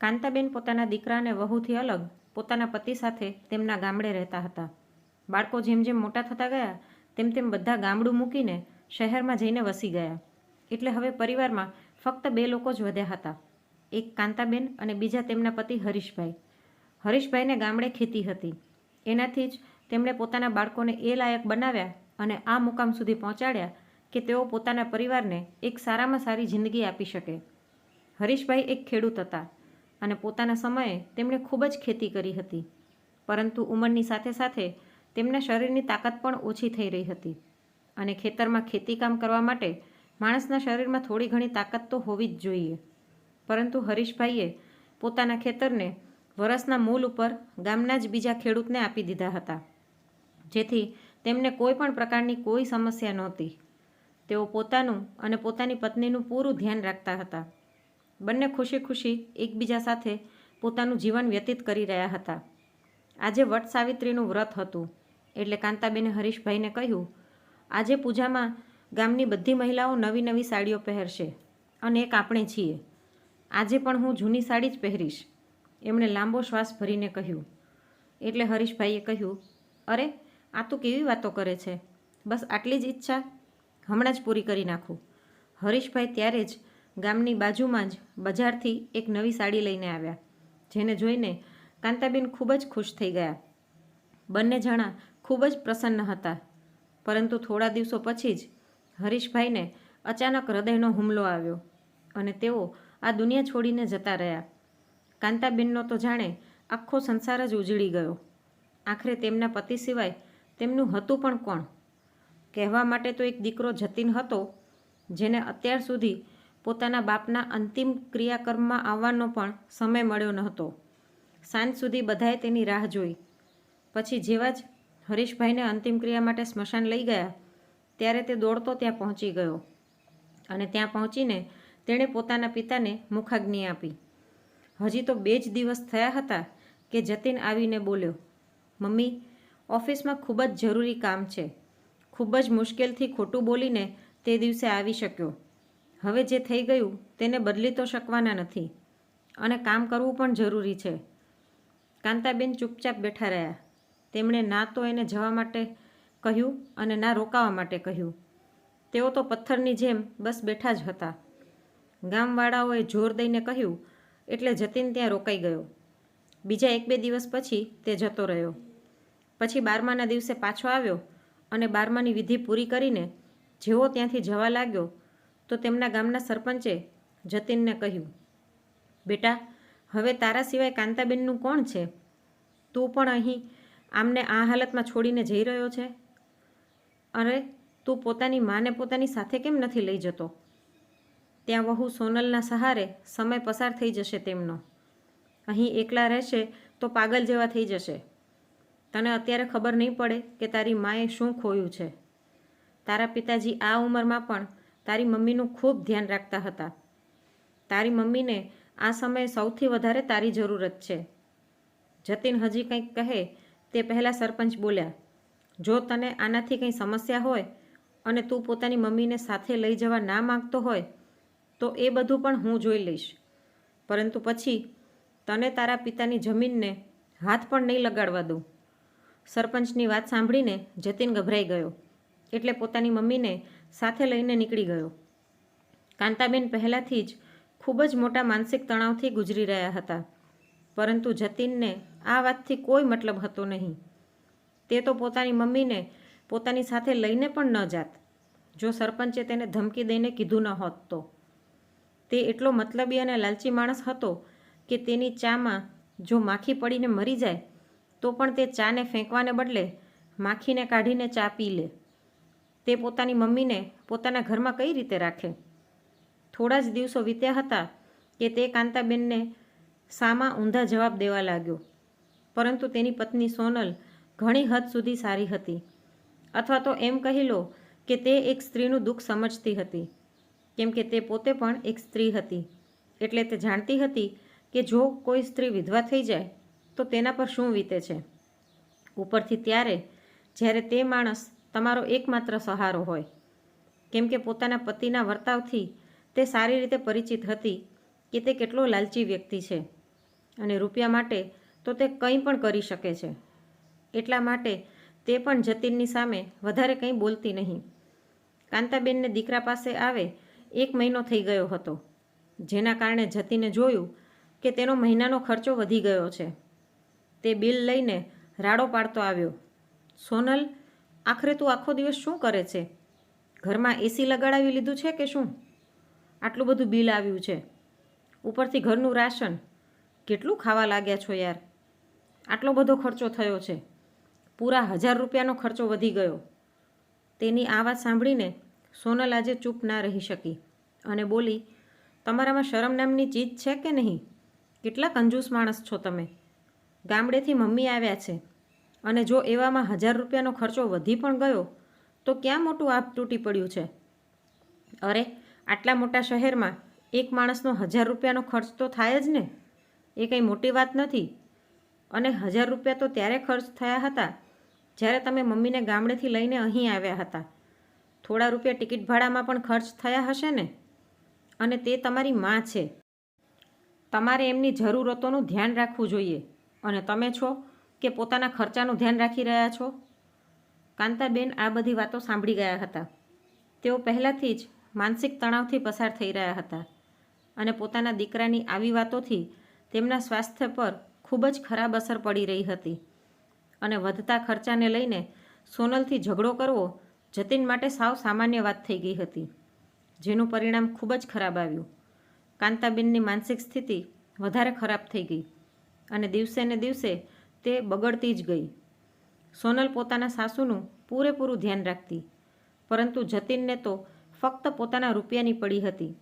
કાંતાબેન પોતાના દીકરા અને વહુથી અલગ પોતાના પતિ સાથે તેમના ગામડે રહેતા હતા. બાળકો જેમ જેમ મોટા થતા ગયા, તેમ તેમ બધા ગામડું મૂકીને શહેરમાં જઈને વસી ગયા. એટલે હવે પરિવારમાં ફક્ત બે લોકો જ વધ્યા હતા. એક કાંતાબેન અને બીજા તેમના પતિ હરીશભાઈ. હરીશભાઈને ગામડે ખેતી હતી. એનાથી જ તેમણે પોતાના બાળકોને એ લાયક બનાવ્યા અને આ મુકામ સુધી પહોંચાડ્યા કે તેઓ પોતાના પરિવારને એક સારામાં સારી જિંદગી આપી શકે. હરીશભાઈ એક ખેડૂત હતા. અને પોતાના સમયે તેમણે ખૂબ જ ખેતી કરી હતી. પરંતુ ઉંમરની સાથે સાથે તેમના શરીરની તાકાત પણ ઓછી થઈ રહી હતી. અને ખેતરમાં ખેતીકામ કરવા માટે માણસના શરીરમાં થોડી ઘણી તાકાત તો હોવી જ જોઈએ. પરંતુ હરીશભાઈએ પોતાના ખેતરને વરસના મૂલ ઉપર ગામના જ બીજા ખેડૂતને આપી દીધા હતા. જેથી તેમને કોઈ પણ પ્રકારની કોઈ સમસ્યા નહોતી. તેઓ પોતાનું અને પોતાની પત્નીનું પૂરું ધ્યાન રાખતા હતા. બંને ખુશી ખુશી એકબીજા સાથે પોતાનું જીવન વ્યતીત કરી રહ્યા હતા. આજે વટ સાવિત્રીનું વ્રત હતું. એટલે કાંતાબેને હરીશભાઈને કહ્યું, આજે પૂજામાં ગામની બધી મહિલાઓ નવી નવી સાડીઓ પહેરશે અને એક આપણે છીએ. આજે પણ હું જૂની સાડી જ પહેરીશ. એમણે લાંબો શ્વાસ ભરીને કહ્યું. એટલે હરીશભાઈએ કહ્યું, અરે, આ તું કેવી વાતો કરે છે? બસ આટલી જ ઈચ્છા હમણાં જ પૂરી કરી નાખું. હરીશભાઈ ત્યારે જ ગામની બાજુમાં જ બજારથી એક નવી સાડી લઈને આવ્યા, જેને જોઈને કાંતાબેન ખૂબ જ ખુશ થઈ ગયા. બંને જણા ખૂબ જ પ્રસન્ન હતા, પરંતુ થોડા દિવસો પછી જ હરીશભાઈને અચાનક હૃદયનો હુમલો આવ્યો અને તેઓ આ દુનિયા છોડીને જતા રહ્યા. કાંતાબેનનો તો જાણે આખો સંસાર જ ઉજળી ગયો. આખરે તેમના પતિ સિવાય તેમનું હતું પણ કોણ? કહેવા માટે તો એક દીકરો જતીન હતો, જેને અત્યાર સુધી પોતાના બાપના અંતિમ ક્રિયાકર્મમાં આવવાનો પણ સમય મળ્યો ન હતો સાંજ સુધી બધાએ તેની રાહ જોઈ. પછી જેવા જ હરીશભાઈને અંતિમ ક્રિયા માટે સ્મશાન લઈ ગયા, ત્યારે તે દોડતો ત્યાં પહોંચી ગયો અને ત્યાં પહોંચીને તેણે પોતાના પિતાને મુખાગ્નિ આપી. હજી તો બે જ દિવસ થયા હતા કે જતીન આવીને બોલ્યો, મમ્મી, ઓફિસમાં ખૂબ જ જરૂરી કામ છે. ખૂબ જ મુશ્કેલથી ખોટું બોલીને તે દિવસે આવી શક્યો. હવે જે થઈ ગયું તેને બદલી તો શકવાના નથી. અને કામ કરવું પણ જરૂરી છે. કાંતાબેન ચૂપચાપ બેઠા રહ્યા. તેમણે ના તો એને જવા માટે કહ્યું અને ના રોકાવા માટે કહ્યું. તેઓ તો પથ્થરની જેમ બસ બેઠા જ હતા. ગામવાળાઓએ જોર દઈને કહ્યું, એટલે જતીન ત્યાં રોકાઈ ગયો. બીજા એક બે દિવસ પછી તે જતો રહ્યો. પછી બારમાના દિવસે પાછો આવ્યો અને બારમાની વિધિ પૂરી કરીને જેવો ત્યાંથી જવા લાગ્યો તો તેમના ગામના સરપંચે જતીનને કહ્યું, બેટા, હવે તારા સિવાય કાંતાબેનનું કોણ છે? તું પણ અહીં આમને આ હાલતમાં છોડીને જઈ રહ્યો છે? અરે, તું પોતાની માને પોતાની સાથે કેમ નથી લઈ જતો? ત્યાં વહુ સોનલના સહારે સમય પસાર થઈ જશે તેમનો. અહીં એકલા રહેશે તો પાગલ જેવા થઈ જશે. તને અત્યારે ખબર નહીં પડે કે તારી માએ શું ખોયું છે. તારા પિતાજી આ ઉંમરમાં પણ તારી મમ્મીનું ખૂબ ધ્યાન રાખતા હતા. તારી મમ્મીને આ સમયે સૌથી વધારે તારી જરૂરત છે. જતીન હજી કંઈક કહે તે પહેલાં સરપંચ બોલ્યા, જો તને આનાથી કંઈ સમસ્યા હોય અને તું પોતાની મમ્મીને સાથે લઈ જવા ના માગતો હોય, તો એ બધું પણ હું જોઈ લઈશ. પરંતુ પછી તને તારા પિતાની જમીનને હાથ પણ નહીં લગાડવા દઉં. સરપંચની વાત સાંભળીને જતીન ગભરાઈ ગયો, એટલે પોતાની મમ્મીને સાથે લઈને નીકળી ગયો. કાંતાબેન પહેલાંથી જ ખૂબ જ મોટા માનસિક તણાવથી ગુજરી રહ્યા હતા, પરંતુ જતીનને આ વાતથી કોઈ મતલબ હતો નહીં. તે તો પોતાની મમ્મીને પોતાની સાથે લઈને પણ ન જાત. જો સરપંચે તેને ધમકી દઈને કીધું ન હોત તો. તે એટલો મતલબી અને લાલચી માણસ હતો કે તેની ચામાં જો માખી પડીને મરી જાય, તો પણ તે ચાને ફેંકવાને બદલે માખીને કાઢીને ચા પી લે. તે પોતાની મમ્મીને પોતાના ઘરમાં કઈ રીતે રાખે? થોડા જ દિવસો વીત્યા હતા કે તે કાંતાબેનને સામા ઊંધા જવાબ દેવા લાગ્યો. પરંતુ તેની પત્ની સોનલ ઘણી હદ સુધી સારી હતી. અથવા તો એમ કહી લો કે તે એક સ્ત્રીનું દુઃખ સમજતી હતી, કેમ કે તે પોતે પણ એક સ્ત્રી હતી. એટલે તે જાણતી હતી કે જો કોઈ સ્ત્રી વિધવા થઈ જાય, તો તેના પર શું વીતે છે? ઉપરથી ત્યારે જ્યારે તે માણસ તમારો એકમાત્ર સહારો હોય. કેમ કે પોતાના પતિના વર્તાવથી તે સારી રીતે પરિચિત હતી કે તે કેટલો લાલચી વ્યક્તિ છે અને રૂપિયા માટે તો તે કંઈ પણ કરી શકે છે. એટલા માટે તે પણ જતીનની સામે વધારે કંઈ બોલતી નહીં. કાંતાબેનને દીકરા પાસે આવે એક મહિનો થઈ ગયો હતો, જેના કારણે જતીને જોયું કે તેનો મહિનાનો ખર્ચો વધી ગયો છે. તે બિલ લઈને રાડો પાડતો આવ્યો. સોનલ આખરે તું આખો દિવસ શું કરે છે? ઘરમાં એસી લગાડાવી લીધું છે કે શું? આટલું બધું બિલ આવ્યું છે. ઉપરથી ઘરનું રાશન. કેટલું ખાવા લાગ્યા છો યાર? આટલો બધો ખર્ચો થયો છે. પૂરા હજાર રૂપિયાનો ખર્ચો વધી ગયો. તેની આ વાત સાંભળીને સોનલ આજે ચૂપ ના રહી શકી અને બોલી, તમારામાં શરમ નામની ચીજ છે કે નહીં? કેટલા કંજૂસ માણસ છો તમે? ગામડેથી મમ્મી આવ્યા છે. અને જો એવામાં હજાર રૂપિયાનો ખર્ચો વધી પણ ગયો, તો ક્યાં મોટું આપ તૂટી પડ્યું છે? અરે, આટલા મોટા શહેરમાં એક માણસનો હજાર રૂપિયાનો ખર્ચ તો થાય જ ને? એ કંઈ મોટી વાત નથી. અને હજાર રૂપિયા તો ત્યારે ખર્ચ થયા હતા, જ્યારે તમે મમ્મીને ગામડેથી લઈને અહીં આવ્યા હતા. થોડા રૂપિયા ટિકિટ ભાડામાં પણ ખર્ચ થયા હશે ને? અને તે તમારી માં છે. તમારે એમની જરૂરતોનું ધ્યાન રાખવું જોઈએ. અને તમે છો કે પોતાના ખર્ચાનું ધ્યાન રાખી રહ્યા છો? કાંતાબેન આ બધી વાતો સાંભળી ગયા હતા. તેઓ પહેલાંથી જ માનસિક તણાવથી પસાર થઈ રહ્યા હતા અને પોતાના દીકરાની આવી વાતોથી તેમના સ્વાસ્થ્ય પર ખૂબ જ ખરાબ અસર પડી રહી હતી અને વધતા ખર્ચાને લઈને સોનલથી ઝઘડો કરવો જતીન માટે સાવ સામાન્ય વાત થઈ ગઈ હતી, જેનું પરિણામ ખૂબ જ ખરાબ આવ્યું. કાંતાબેનની માનસિક સ્થિતિ વધારે ખરાબ થઈ ગઈ અને દિવસે ને દિવસે તે બગડતી જ ગઈ. સોનલ પોતાના સાસુનું પૂરેપૂરું ધ્યાન રાખતી, પરંતુ જતીનને તો ફક્ત પોતાના રૂપિયાની પડી હતી.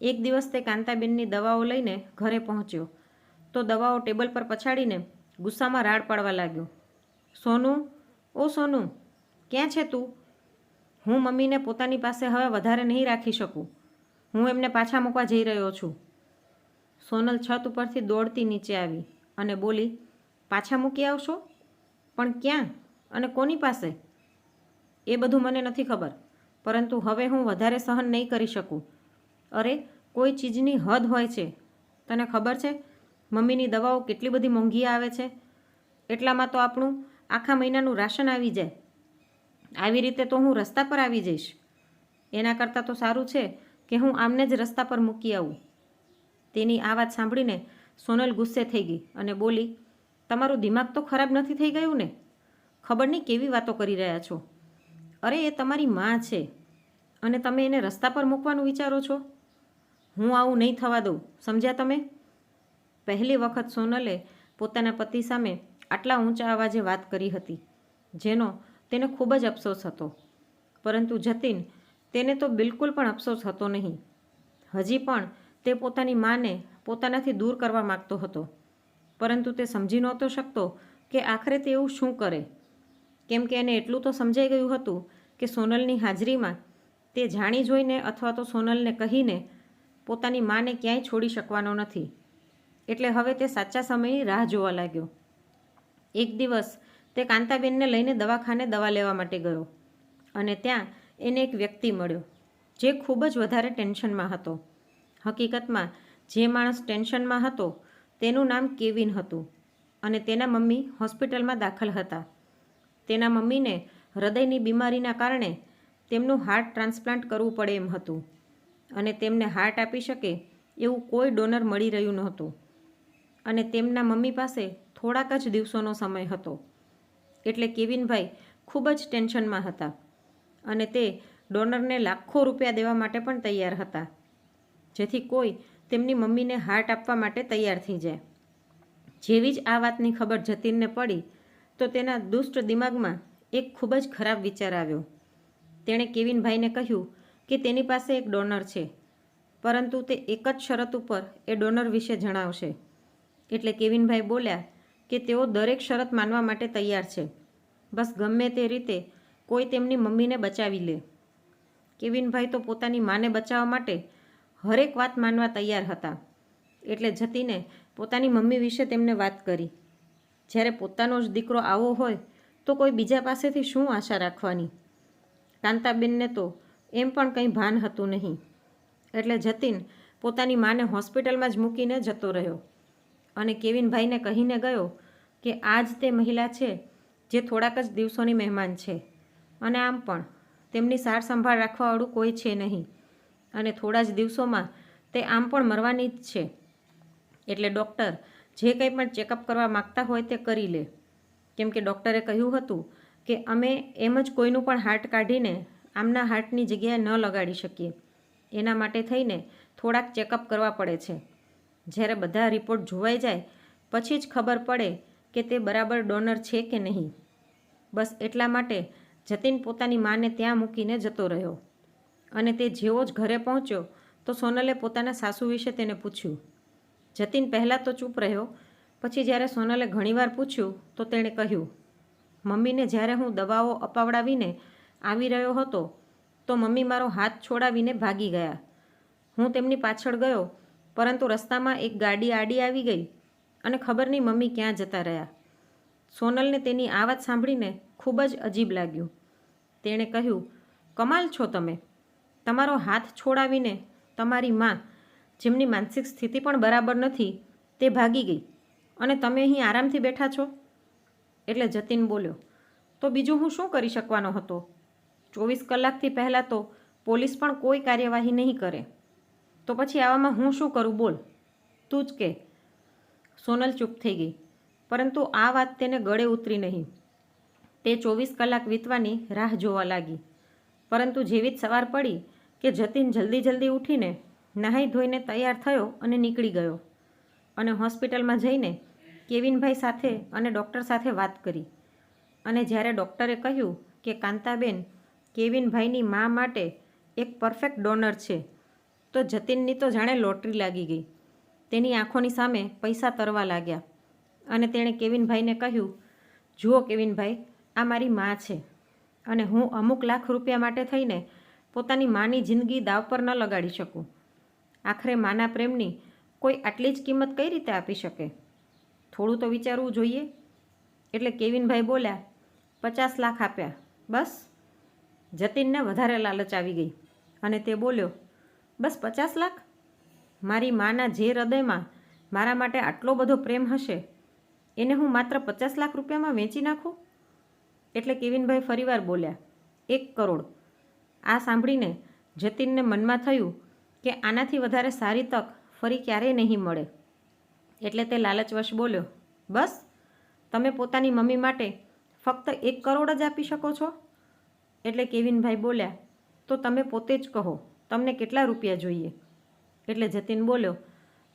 એક દિવસ તે કાંતાબેનની દવાઓ લઈને ઘરે પહોંચ્યો, તો દવાઓ ટેબલ પર પછાડીને ગુસ્સામાં રાડ પાડવા લાગ્યો. સોનું, ઓ સોનું, ક્યાં છે તું? હું મમ્મીને પોતાની પાસે હવે વધારે નહીં રાખી શકું. હું એમને પાછા મૂકવા જઈ રહ્યો છું. સોનલ છત ઉપરથી દોડતી નીચે આવી અને બોલી પાછા મૂકી આવશો? પણ ક્યાં? અને કોની પાસે? એ બધું મને નથી ખબર. પરંતુ હવે હું વધારે સહન નહીં કરી શકું. અરે, કોઈ ચીજની હદ હોય છે. તને ખબર છે? મમ્મીની દવાઓ કેટલી બધી મોંઘી આવે છે? એટલામાં તો આપણું આખા મહિનાનું રાશન આવી જાય. આવી રીતે તો હું રસ્તા પર આવી જઈશ. એના કરતાં તો સારું છે કે હું આમને જ રસ્તા પર મૂકી આવું. તેની આ વાત સાંભળીને સોનલ ગુસ્સે થઈ ગઈ અને બોલી તમારું દિમાગ તો ખરાબ નથી થઈ ગયું ને? ખબર નહીં કેવી વાતો કરી રહ્યા છો. અરે, એ તમારી માં છે. અને તમે એને રસ્તા પર મૂકવાનું વિચારો છો? હું આવું નહીં થવા દઉં. સમજ્યા તમે? પહેલી વખત સોનલે પોતાના પતિ સામે આટલા ઊંચા અવાજે વાત કરી હતી, જેનો તેને ખૂબ જ અફસોસ હતો. પરંતુ જતીન તેને તો બિલકુલ પણ અફસોસ હતો નહીં. હજી પણ તે પોતાની માને પોતાનાથી દૂર કરવા માગતો હતો. પરંતુ તે સમજી નહોતો શકતો કે આખરે તે એવું શું કરે. કેમ કે એને એટલું તો સમજાઈ ગયું હતું કે સોનલની હાજરીમાં તે જાણી જોઈને અથવા તો સોનલને કહીને પોતાની માને ક્યાંય છોડી શકવાનો નથી. એટલે હવે તે સાચા સમયની રાહ જોવા લાગ્યો. એક દિવસ તે કાંતાબેનને લઈને દવાખાને દવા લેવા માટે ગયો અને ત્યાં એને એક વ્યક્તિ મળ્યો, જે ખૂબ જ વધારે ટેન્શનમાં હતો. હકીકતમાં જે માણસ ટેન્શનમાં હતો તેનું નામ કેવિન હતું અને તેના મમ્મી હોસ્પિટલમાં દાખલ હતા. તેના મમ્મીને હૃદયની બીમારીના કારણે તેમનું હાર્ટ ટ્રાન્સપ્લાન્ટ કરવું પડે એમ હતું અને તેમને હાર્ટ આપી શકે એવું કોઈ ડોનર મળી રહ્યું નહોતું. અને તેમના મમ્મી પાસે થોડાક જ દિવસોનો સમય હતો. એટલે કેવિનભાઈ ખૂબ જ ટેન્શનમાં હતા અને તે ડોનરને લાખો રૂપિયા દેવા માટે પણ તૈયાર હતા. જેથી કોઈ તેમની મમ્મીને હાર્ટ આપવા માટે તૈયાર થઈ જાય. જેવી જ આ વાતની ખબર જતીનને પડી, તો તેના દુષ્ટ દિમાગમાં એક ખૂબ જ ખરાબ વિચાર આવ્યો. તેણે કેવિનભાઈને કહ્યું કે તેની પાસે એક ડોનર છે, પરંતુ તે એક જ શરત ઉપર એ ડોનર વિશે જણાવશે. એટલે કેવિનભાઈ બોલ્યા કે તેઓ દરેક શરત માનવા માટે તૈયાર છે. બસ ગમે તે રીતે કોઈ તેમની મમ્મીને બચાવી લે. કેવિનભાઈ તો પોતાની માને બચાવવા માટે હરેક વાત માનવા તૈયાર હતા. એટલે જતીને પોતાની મમ્મી વિશે તેમને વાત કરી. જ્યારે પોતાનો જ દીકરો આવો હોય, તો કોઈ બીજા પાસેથી શું આશા રાખવાની? કાંતાબેનને તો એમ પણ કંઈ ભાન હતું નહીં. એટલે જતીન પોતાની માને હોસ્પિટલમાં જ મૂકીને જતો રહ્યો. અને કેવિનભાઈને કહીને ગયો કે આ જ તે મહિલા છે, જે થોડાક જ દિવસોની મહેમાન છે. અને આમ પણ તેમની સાર સંભાળ રાખવાવાળું કોઈ છે નહીં. અને થોડા જ દિવસોમાં તે આમ પણ મરવાની જ છે. એટલે ડૉક્ટર જે કંઈ પણ ચેકઅપ કરવા માગતા હોય તે કરી લે. કેમ કે ડૉક્ટરે કહ્યું હતું કે અમે એમ જ કોઈનું પણ હાર્ટ કાઢીને આમના હાર્ટની જગ્યાએ ન લગાડી શકીએ. એના માટે થઈને થોડાક ચેકઅપ કરવા પડે છે. જ્યારે બધા રિપોર્ટ જોવાઈ જાય, પછી જ ખબર પડે કે તે બરાબર ડોનર છે કે નહીં. બસ એટલા માટે જતીન પોતાની માને ત્યાં મૂકીને જતો રહ્યો. અને તે જેવો જ ઘરે પહોંચ્યો, તો સોનલે પોતાના સાસુ વિશે તેને પૂછ્યું. જતીન પહેલાં તો ચૂપ રહ્યો, પછી જ્યારે સોનલે ઘણીવાર પૂછ્યું, તો તેણે કહ્યું, મમ્મીને જ્યારે હું દવાઓ અપાવડાવીને આવી રહ્યો હતો, તો મમ્મી મારો હાથ છોડાવીને ભાગી ગયા. હું તેમની પાછળ ગયો, પરંતુ રસ્તામાં એક ગાડી આડી આવી ગઈ અને ખબર નહીં મમ્મી ક્યાં જતા રહ્યા. સોનલને તેની આ વાત સાંભળીને ખૂબ જ અજીબ લાગ્યું. તેણે કહ્યું, કમાલ છો તમે. તમારો હાથ છોડાવીને તમારી માં, જેમની માનસિક સ્થિતિ પણ બરાબર નથી, તે ભાગી ગઈ. અને તમે અહીં આરામથી બેઠા છો? એટલે જતીન બોલ્યો, તો બીજું હું શું કરી શકવાનો હતો? ચોવીસ કલાકથી પહેલાં તો પોલીસ પણ કોઈ કાર્યવાહી નહીં કરે. તો પછી આવામાં હું શું કરું બોલ? તું જ કે. સોનલ ચૂપ થઈ ગઈ, પરંતુ આ વાત તેને ગળે ઉતરી નહીં. તે ચોવીસ કલાક વીતવાની રાહ જોવા લાગી. પરંતુ જેવી જ સવાર પડી કે જતીન જલ્દી જલ્દી ઉઠીને નહાઈ ધોઈને તૈયાર થયો અને નીકળી ગયો. અને હોસ્પિટલમાં જઈને કેવિનભાઈ સાથે અને ડૉક્ટર સાથે વાત કરી. અને જ્યારે ડૉક્ટરે કહ્યું કે કાંતાબેન કેવિનભાઈની મા માટે એક પરફેક્ટ ડોનર છે, તો જતીનની તો જાણે લોટરી લાગી ગઈ. તેની આંખોની સામે પૈસા તરવા લાગ્યા. અને તેણે કેવિનભાઈને કહ્યું, જુઓ કેવિનભાઈ, આ મારી મા છે. અને હું અમુક લાખ રૂપિયા માટે થઈને પોતાની માની જિંદગી દાવ પર ન લગાડી શકું. આખરે માના પ્રેમની કોઈ આટલી જ કિંમત કઈ રીતે આપી શકે? થોડું તો વિચારવું જોઈએ. એટલે કેવિનભાઈ બોલ્યા, પચાસ લાખ આપ્યા. બસ. જતીનને વધારે લાલચ આવી ગઈ અને તે બોલ્યો, બસ પચાસ લાખ? મારી માના જે હૃદયમાં મારા માટે આટલો બધો પ્રેમ હશે, એને હું માત્ર પચાસ લાખ રૂપિયામાં વેચી નાખું? એટલે કેવિનભાઈ ફરીવાર બોલ્યા, એક કરોડ. આ સાંભળીને જતીનને મનમાં થયું કે આનાથી વધારે સારી તક ફરી ક્યારેય નહીં મળે. એટલે તે લાલચવશ બોલ્યો, બસ, તમે પોતાની મમ્મી માટે ફક્ત એક કરોડ જ આપી શકો છો? એટલે કેવિનભાઈ બોલ્યા, તો તમે પોતે જ કહો, તમને કેટલા રૂપિયા જોઈએ? એટલે જતીન બોલ્યો,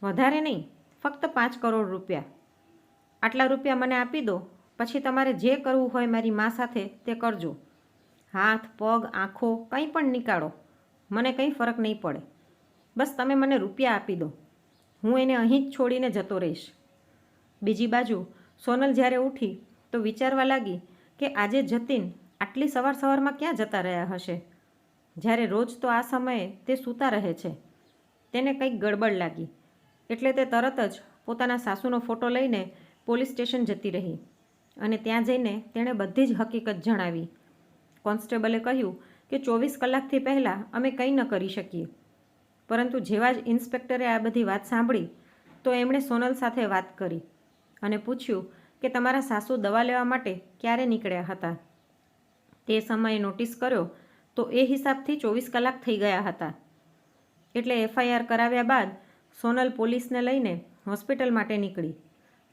વધારે નહીં, ફક્ત પાંચ કરોડ રૂપિયા. આટલા રૂપિયા મને આપી દો પછી તમારે જે કરવું હોય મારી મા સાથે તે કરજો. હાથ, પગ, આંખો કંઈ પણ નીકાળો. મને કંઈ ફરક નહીં પડે. બસ તમે મને રૂપિયા આપી દો. હું એને અહીં જ છોડીને જતો રહીશ. બીજી બાજુ, સોનલ જ્યારે ઉઠી તો વિચારવા લાગી કે આજે જતીન આટલી સવાર સવારમાં ક્યાં જતા રહ્યા હશે? જ્યારે રોજ તો આ સમયે તે સૂતા રહે છે. તેને કંઈક ગડબડ લાગી. એટલે તે તરત જ પોતાના સાસુનો ફોટો લઈને પોલીસ સ્ટેશન જતી રહી. અને ત્યાં જઈને તેણે બધી જ હકીકત જણાવી. કોન્સ્ટેબલે કહ્યું કે ચોવીસ કલાકથી પહેલાં અમે કંઈ ન કરી શકીએ. પરંતુ જેવા જ ઇન્સ્પેક્ટરે આ બધી વાત સાંભળી, તો એમણે સોનલ સાથે વાત કરી અને પૂછ્યું કે તમારા સાસુ દવા લેવા માટે ક્યારે નીકળ્યા હતા. તે સમયે નોટિસ કર્યો તો એ હિસાબથી ચોવીસ કલાક થઈ ગયા હતા. એટલે એફઆઈઆર કરાવ્યા બાદ સોનલ પોલીસને લઈને હોસ્પિટલ માટે નીકળી.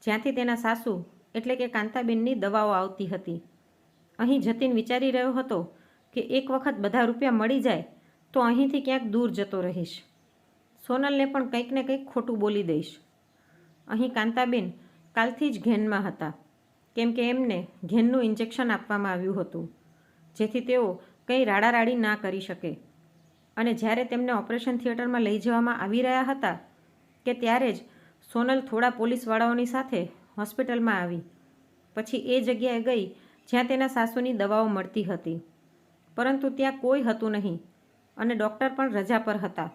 જ્યાંથી તેના સાસુ એટલે કે કાંતાબેનની દવાઓ આવતી હતી. અહીં જતીન વિચારી રહ્યો હતો કે એક વખત બધા રૂપિયા મળી જાય તો અહીંથી ક્યાંક દૂર જતો રહીશ. સોનલને પણ કંઈક ને કંઈક ખોટું બોલી દઈશ. અહીં કાંતાબેન કાલથી જ ઘેનમાં હતા, કેમ કે એમને ઘેનનું ઇન્જેક્શન આપવામાં આવ્યું હતું, જેથી તેઓ કંઈ રાડારાડી ના કરી શકે. અને જ્યારે તેમને ઓપરેશન થિયેટરમાં લઈ જવામાં આવી રહ્યા હતા, કે ત્યારે જ સોનલ થોડા પોલીસવાળાઓની સાથે હોસ્પિટલમાં આવી. પછી એ જગ્યાએ ગઈ જ્યાં તેના સાસુની દવાઓ મળતી હતી. પરંતુ ત્યાં કોઈ હતું નહીં અને ડૉક્ટર પણ રજા પર હતા.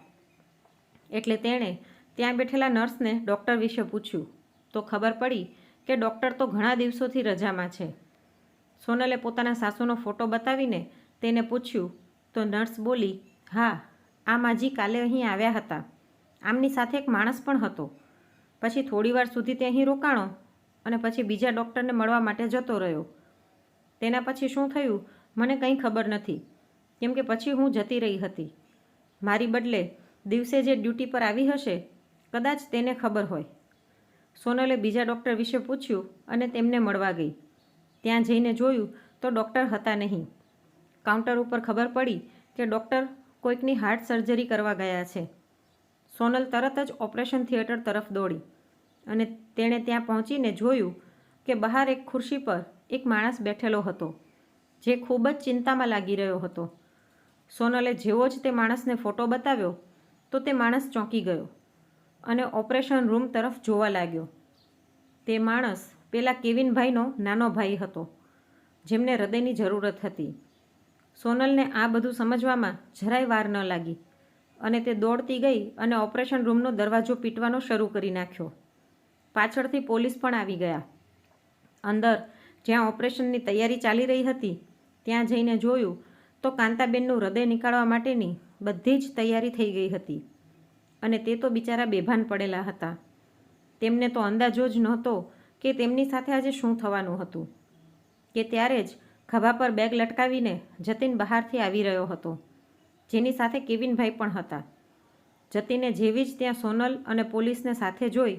એટલે તેણે ત્યાં બેઠેલા નર્સને ડૉક્ટર વિશે પૂછ્યું. તો ખબર પડી કે ડૉક્ટર તો ઘણા દિવસોથી રજામાં છે. સોનલે પોતાના સાસુનો ફોટો બતાવીને તેને પૂછ્યું, તો નર્સ બોલી, હા, આ માજી કાલે અહીં આવ્યા હતા. આમની સાથે એક માણસ પણ હતો. પછી થોડીવાર સુધી તે અહીં રોકાણો અને પછી બીજા ડૉક્ટરને મળવા માટે જતો રહ્યો. તેના પછી શું થયું? મને કંઈ ખબર નથી, કેમ કે પછી હું જતી રહી હતી. મારી બદલે દિવસે જે ડ્યુટી પર આવી હશે, કદાચ તેને ખબર હોય. સોનલે બીજા ડૉક્ટર વિશે પૂછ્યું અને તેમને મળવા ગઈ. ત્યાં જઈને જોયું તો ડૉક્ટર હતા નહીં. કાઉન્ટર ઉપર ખબર પડી કે ડૉક્ટર કોઈકની હાર્ટ સર્જરી કરવા ગયા છે. સોનલ તરત જ ઓપરેશન થિયેટર તરફ દોડી. અને તેણે ત્યાં પહોંચીને જોયું કે બહાર એક ખુરશી પર એક માણસ બેઠેલો હતો, જે ખૂબ જ ચિંતામાં લાગી રહ્યો હતો. સોનલે જેવો જ તે માણસને ફોટો બતાવ્યો, તો તે માણસ ચોંકી ગયો અને ઓપરેશન રૂમ તરફ જોવા લાગ્યો. તે માણસ પેલા કેવિનભાઈનો નાનો ભાઈ હતો, જેમને હૃદયની જરૂરત હતી. સોનલને આ બધું સમજવામાં જરાય વાર ન લાગી અને તે દોડતી ગઈ અને ઓપરેશન રૂમનો દરવાજો પીટવાનો શરૂ કરી નાખ્યો. પાછળથી પોલીસ પણ આવી ગયા. અંદર જ્યાં ઓપરેશનની તૈયારી ચાલી રહી હતી, ત્યાં જઈને જોયું તો કાંતાબેનનું હૃદય નીકાળવા માટેની બધી જ તૈયારી થઈ ગઈ હતી અને તે તો બિચારા બેભાન પડેલા હતા. તેમને તો અંદાજો જ નહોતો કે તેમની સાથે આજે શું થવાનું હતું, કે ત્યારે જ ખભા પર બેગ લટકાવીને જતીન બહારથી આવી રહ્યો હતો, જેની સાથે કેવિનભાઈ પણ હતા. જતીને જેવી જ ત્યાં સોનલ અને પોલીસને સાથે જોઈ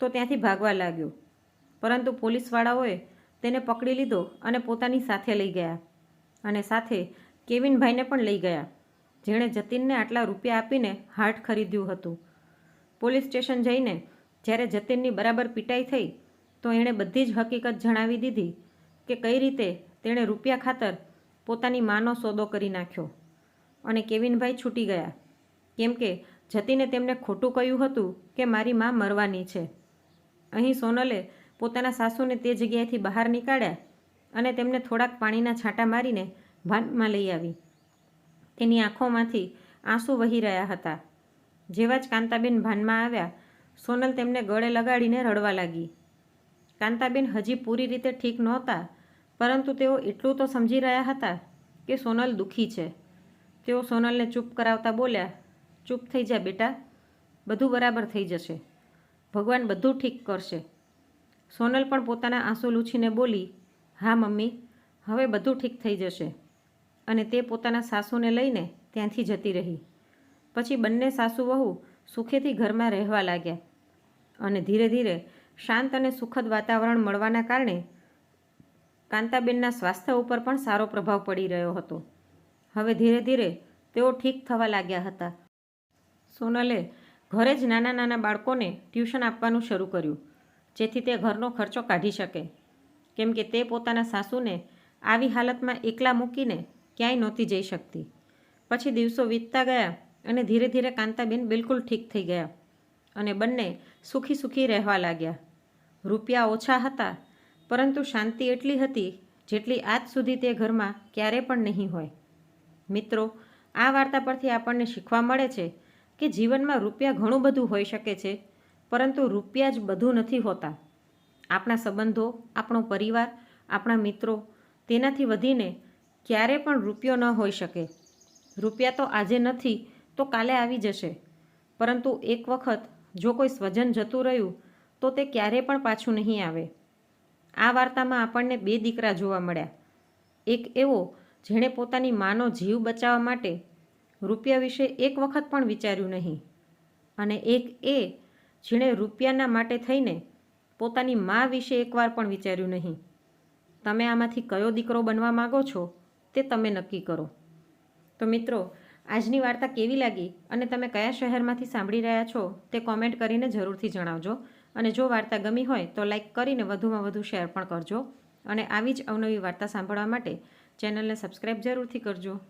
તો ત્યાંથી ભાગવા લાગ્યો. પરંતુ પોલીસવાળાઓએ તેને પકડી લીધો અને પોતાની સાથે લઈ ગયા અને સાથે કેવિનભાઈને પણ લઈ ગયા, જેણે જતીનને આટલા રૂપિયા આપીને હાર્ટ ખરીદ્યું હતું. પોલીસ સ્ટેશન જઈને જ્યારે જતીનની બરાબર પીટાઈ થઈ, તો એણે બધી જ હકીકત જણાવી દીધી કે કઈ રીતે તેણે રૂપિયા ખાતર પોતાની માનો સોદો કરી નાખ્યો. અને કેવિનભાઈ છૂટી ગયા, કેમ કે જતીને તેમને ખોટું કહ્યું હતું કે મારી મા મરવાની છે. અહીં સોનલે પોતાના સાસુને તે જગ્યાએથી બહાર નીકાળ્યા અને તેમને થોડાક પાણીના છાંટા મારીને ભાનમાં લઈ આવી. તેની આંખોમાંથી આંસુ વહી રહ્યા હતા. જેવા જ કાંતાબેન ભાનમાં આવ્યા, સોનલ તેમને ગળે લગાડીને રડવા લાગી. કાંતાબેન હજી પૂરી રીતે ઠીક નહોતા, પરંતુ તેઓ એટલું તો સમજી રહ્યા હતા કે સોનલ દુઃખી છે. તેઓ સોનલને ચૂપ કરાવતા બોલ્યા, ચૂપ થઈ જા બેટા, બધું બરાબર થઈ જશે. ભગવાન બધું ઠીક કરશે. સોનલ પણ પોતાના આંસુ લૂછીને બોલી, હા, મમ્મી, હવે બધું ઠીક થઈ જશે. અને તે પોતાના સાસુને લઈને ત્યાંથી જતી રહી. પછી બંને સાસુ વહુ સુખેથી ઘરમાં રહેવા લાગ્યા અને ધીરે ધીરે શાંત અને સુખદ વાતાવરણ મળવાના કારણે કાંતાબેનના સ્વાસ્થ્ય ઉપર પણ સારો પ્રભાવ પડી રહ્યો હતો. હવે ધીરે ધીરે તેઓ ઠીક થવા લાગ્યા હતા. સોનલે ઘરે જ નાના નાના બાળકોને ટ્યુશન આપવાનું શરૂ કર્યું, જેથી તે ઘરનો ખર્ચો કાઢી શકે. કેમ કે તે પોતાના સાસુને આવી હાલતમાં એકલા મૂકીને ક્યાંય નહોતી જઈ શકતી. પછી દિવસો વીતતા ગયા અને ધીરે ધીરે કાંતાબેન બિલકુલ ઠીક થઈ ગયા અને બંને સુખી સુખી રહેવા લાગ્યા. રૂપિયા ઓછા હતા, પરંતુ શાંતિ એટલી હતી જેટલી આજ સુધી તે ઘરમાં ક્યારે પણ નહીં હોય. મિત્રો, આ વાર્તા પરથી આપણને શીખવા મળે છે કે જીવનમાં રૂપિયા ઘણું બધું હોઈ શકે છે, પરંતુ રૂપિયા જ બધું નથી હોતા. આપણા સંબંધો, આપણો પરિવાર, આપણા મિત્રો, તેનાથી વધીને ક્યારે પણ રૂપિયો ન હોઈ શકે. રૂપિયા તો આજે નથી, તો કાલે આવી જશે. પરંતુ એક વખત જો કોઈ સ્વજન જતું રહ્યું, તો તે ક્યારે પણ પાછું નહીં આવે. આ વાર્તામાં આપણને બે દીકરા જોવા મળ્યા. એક એવો જેણે પોતાની માનો જીવ બચાવવા માટે રૂપિયા વિશે એક વખત પણ વિચાર્યું નહીં. અને એક એ, જેણે રૂપિયાના માટે થઈને પોતાની મા વિશે એકવાર પણ વિચાર્યું નહીં. તમે આમાંથી કયો દીકરો બનવા માગો છો તે તમે નક્કી કરો. તો મિત્રો, આજની વાર્તા કેવી લાગી અને તમે કયા શહેરમાંથી સાંભળી રહ્યા છો તે કોમેન્ટ કરીને જરૂરથી જણાવજો. અને જો વાર્તા ગમી હોય તો લાઇક કરીને વધુમાં વધુ શેર પણ કરજો. અને આવી જ અવનવી વાર્તા સાંભળવા માટે ચેનલને સબસ્ક્રાઈબ જરૂરથી કરજો.